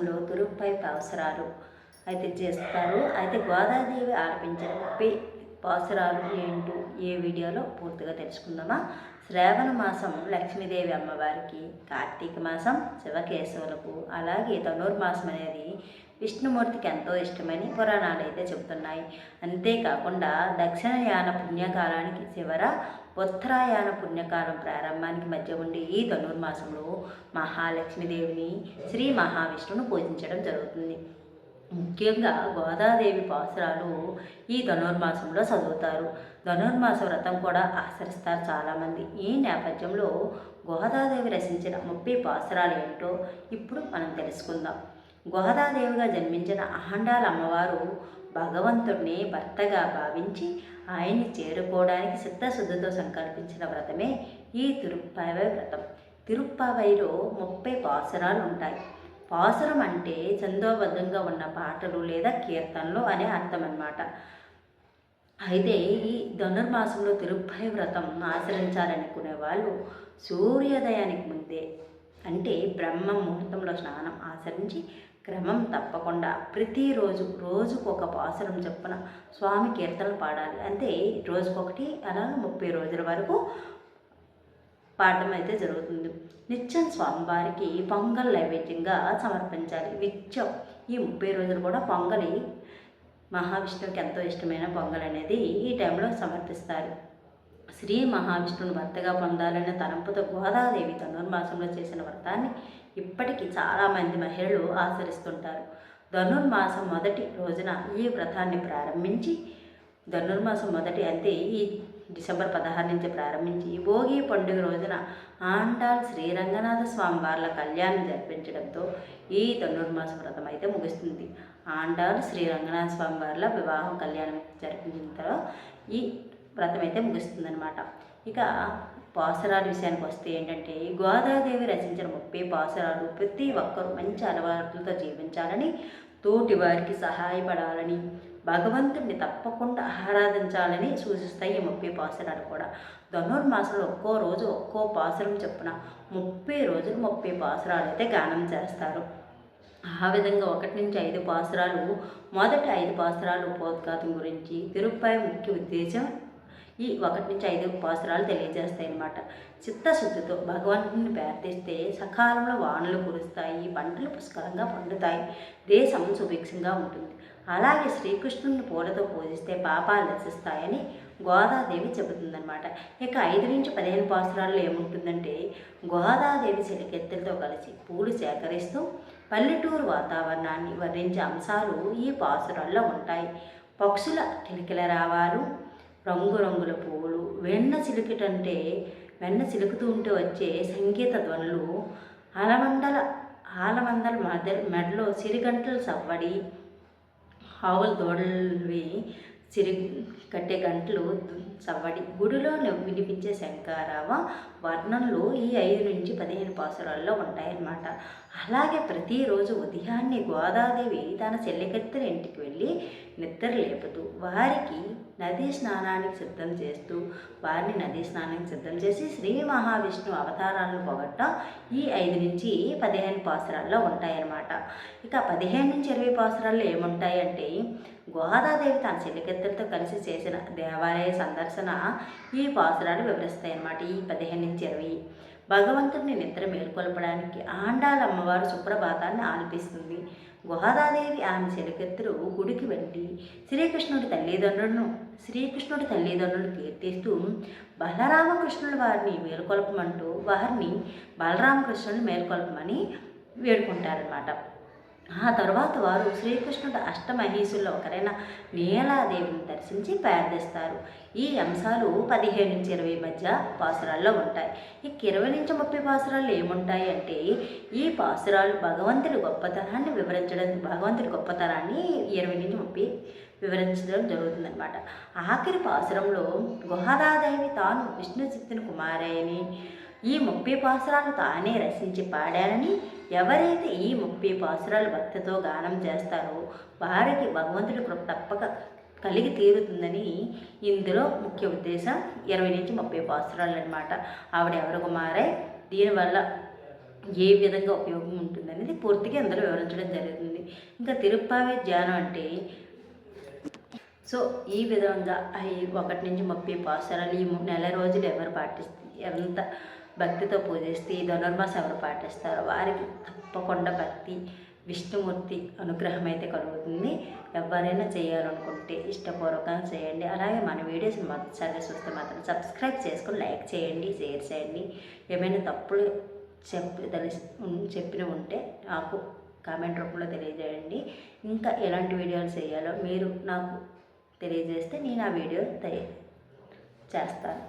మాసంలో తురుపై అవసరాలు అయితే చేస్తారు. అయితే గోదాదేవి ఆలపించిన ముప్పై పాసురాలు ఏంటో ఏ వీడియోలో పూర్తిగా తెలుసుకుందామా? శ్రావణ మాసం లక్ష్మీదేవి అమ్మవారికి కార్తీక మాసం శివకేశవులకు అలాగే ధనుర్మాసం అనేది విష్ణుమూర్తికి ఎంతో ఇష్టమని పురాణాలు అయితే చెబుతున్నాయి. అంతేకాకుండా దక్షిణయాన పుణ్యకాలానికి చివర ఉత్తరాయాన పుణ్యకాలం ప్రారంభానికి మధ్య ఉండే ఈ ధనుర్మాసంలో మహాలక్ష్మీదేవిని శ్రీ మహావిష్ణువును పూజించడం జరుగుతుంది. ముఖ్యంగా గోదాదేవి పాసురాలు ఈ ధనుర్మాసంలో చదువుతారు. ధనుర్మాస వ్రతం కూడా ఆచరిస్తారు చాలామంది. ఈ నేపథ్యంలో గోదాదేవి రచించిన ముప్పై పాసురాలు ఏంటో ఇప్పుడు మనం తెలుసుకుందాం. గోదాదేవిగా జన్మించిన అహండాల అమ్మవారు భగవంతుడిని భర్తగా భావించి ఆయన్ని చేరుకోవడానికి సిద్ధశుద్ధితో సంకల్పించిన వ్రతమే ఈ తిరుప్పావై వ్రతం. తిరుప్పావైలో ముప్పై పాసురాలు ఉంటాయి. పాసురం అంటే చందోబద్ధంగా ఉన్న పాటలు లేదా కీర్తనలు అనే అర్థం అన్నమాట అయితే ఈ ధనుర్మాసంలో తిరుప్పై వ్రతం ఆచరించాలనుకునే వాళ్ళు సూర్యోదయానికి ముందే అంటే బ్రహ్మ ముహూర్తంలో స్నానం ఆచరించి క్రమం తప్పకుండా ప్రతిరోజు రోజుకు ఒక పాసురం చొప్పున స్వామి కీర్తనలు పాడాలి. అంటే రోజుకొకటి అలా ముప్పై రోజుల వరకు పాడడం అయితే జరుగుతుంది. నిత్యం స్వామివారికి పొంగల్ నైవేద్యంగా సమర్పించాలి. నిత్యం ఈ ముప్పై రోజులు కూడా పొంగలి మహావిష్ణువుకి ఎంతో ఇష్టమైన పొంగల్ అనేది ఈ టైంలో సమర్పిస్తారు శ్రీ మహావిష్ణువుని భర్తగా పొందాలనే తలంపుతో గోదాదేవి ధనుర్మాసంలో చేసిన వ్రతాన్ని ఇప్పటికీ చాలామంది మహిళలు ఆచరిస్తుంటారు. ధనుర్మాసం మొదటి రోజున ఈ వ్రతాన్ని ప్రారంభించి ధనుర్మాసం మొదటి అంటే ఈ డిసెంబర్ పదహారు నుంచి ప్రారంభించి భోగి పండుగ రోజున ఆండాల్ శ్రీరంగనాథ స్వామి వార్ల కళ్యాణం జరిపించడంతో ఈ ధనుర్మాస వ్రతం అయితే ముగుస్తుంది. ఆండాల్ శ్రీరంగనాథ స్వామి వార్ల వివాహం కళ్యాణం జరిపించిన తర్వాత ఈ వ్రతం అయితే ముగుస్తుందనమాట ఇక పాసరాల విషయానికి వస్తే ఏంటంటే గోదాదేవి రచించిన ముప్పై పాసరాలు ప్రతి ఒక్కరూ మంచి అలవాట్లతో జీవించాలని తోటి వారికి సహాయపడాలని భగవంతుడిని తప్పకుండా ఆరాధించాలని సూచిస్తాయి ఈ ముప్పై పాసురాలు కూడా. ధనుర్మాసంలో ఒక్కో రోజు ఒక్కో పాసురం చెప్పున ముప్పై రోజులు ముప్పై పాసురాలు అయితే గానం చేస్తారు. ఆ విధంగా ఒకటి నుంచి ఐదు పాసురాలు మొదటి ఐదు పాసురాలు ఉపోద్ఘాతం గురించి తిరుపతి ముఖ్య ఉద్దేశం ఈ ఒకటి నుంచి ఐదు పాసురాలు తెలియజేస్తాయి అన్నమాట చిత్తశుద్ధితో భగవంతుని ప్రార్థిస్తే సకాలంలో వానలు కురుస్తాయి పంటలు పుష్కలంగా పండుతాయి దేశం సుభిక్షంగా ఉంటుంది. అలాగే శ్రీకృష్ణుని పూలతో పూజిస్తే పాపాలు నశిస్తాయని గోదాదేవి చెబుతుందన్నమాట. ఇక ఐదు నుంచి పదిహేను పాసురాల్లో ఏముంటుందంటే గోదాదేవి చెలికెత్తలతో కలిసి పూలు సేకరిస్తూ పల్లెటూరు వాతావరణాన్ని వర్ణించే అంశాలు ఈ పాసురాల్లో ఉంటాయి. పక్షుల కిలకిల రావాలు రంగురంగుల పువ్వులు వెన్న చిలుకటంటే వెన్న చిలుకుతూ ఉంటే వచ్చే సంగీత ధ్వనులు ఆలమండల ఆలమందల మధ్య మెడలో సిరిగంటలు సవ్వడి ఆవుల దూడలవి సిరి కట్టే గంటలు సవ్వడి గుడిలో వినిపించే శంకారావ వర్ణంలో ఈ ఐదు నుంచి పదిహేను పాసురాల్లో ఉంటాయన్నమాట. అలాగే ప్రతిరోజు ఉదయాన్నే గోదాదేవి తన చెల్లికత్తెల ఇంటికి వెళ్ళి నిద్ర లేపుతూ వారికి నదీ స్నానానికి సిద్ధం చేస్తూ వారిని నదీ స్నానానికి సిద్ధం చేసి శ్రీ మహావిష్ణు అవతారాలను పొగట్ట ఈ ఐదు నుంచి పదిహేను పాసురాల్లో ఉంటాయన్నమాట. ఇక పదిహేను నుంచి ఇరవై పాసురాల్లో ఏముంటాయంటే గోదాదేవి తన చెల్లికత్తెలతో కలిసి చేసిన దేవాలయ సందర్శన ఈ పాసురాలు వివరిస్తాయి అన్నమాట. ఈ పదిహేను నుంచి ఇరవై. భగవంతుడిని నిద్ర మేల్కొల్పడానికి ఆండాల అమ్మవారు సుప్రభాతాన్ని ఆలపిస్తుంది. గోదాదేవి ఆమె చెలికెత్తులు గుడికి వెళ్ళి శ్రీకృష్ణుడి తల్లిదండ్రులను శ్రీకృష్ణుడి తల్లిదండ్రులను కీర్తిస్తూ బలరామకృష్ణుల వారిని మేల్కొల్పమంటూ వారిని బలరామకృష్ణుని మేల్కొల్పమని వేడుకుంటారనమాట ఆ తర్వాత వారు శ్రీకృష్ణుడు అష్టమహీసుల్లో ఒకరైన నీలాదేవిని దర్శించి ప్రార్థిస్తారు. ఈ అంశాలు పదిహేను నుంచి ఇరవై మధ్య పాసురాల్లో ఉంటాయి. ఇక ఇరవై నుంచి ముప్పై పాసురాలు ఏముంటాయి అంటే ఈ పాసురాలు భగవంతుడి గొప్పతనాన్ని వివరించడం భగవంతుడి గొప్పతనాన్ని ఇరవై నుంచి ముప్పై వివరించడం జరుగుతుందన్నమాట. ఆఖరి పాసురంలో గుహదాదేవి తాను విష్ణు చిత్తుని కుమారని ఈ ముప్పై పాసురాలు తానే రచించి పాడారని ఎవరైతే ఈ ముప్పై పాసురాలు భక్తితో గానం చేస్తారో వారికి భగవంతుడి కృప తప్పక కలిగి తీరుతుందని ఇందులో ముఖ్య ఉద్దేశం ఇరవై నుంచి ముప్పై పాసురాలు అనమాట ఆవిడ ఎవరు కుమారై? దీనివల్ల ఏ విధంగా ఉపయోగం ఉంటుంది అనేది పూర్తిగా ఇందులో వివరించడం జరుగుతుంది. ఇంకా తిరుప్పావే ధ్యానం అంటే సో ఈ విధంగా అవి ఒకటి నుంచి ముప్పై పాసరాలు ఈ నెల రోజులు ఎవరు పాటిస్తే ఎంత భక్తితో పూజిస్తే ఈ ధనుర్మాసం ఎవరు పాటిస్తారో వారికి తప్పకుండా భక్తి విష్ణుమూర్తి అనుగ్రహం అయితే కలుగుతుంది. ఎవరైనా చేయాలనుకుంటే ఇష్టపూర్వకంగా చేయండి. అలాగే మన వీడియోస్ మొదటిసారిగా చూస్తే మాత్రం సబ్స్క్రైబ్ చేసుకొని లైక్ చేయండి షేర్ చేయండి. ఏమైనా తప్పులు చెప్పి తెలిసి చెప్పిన ఉంటే నాకు కామెంట్ రూపంలో తెలియజేయండి. ఇంకా ఎలాంటి వీడియోలు చేయాలో మీరు నాకు తెలియజేస్తే నేను ఆ వీడియో తయారు చేస్తాను.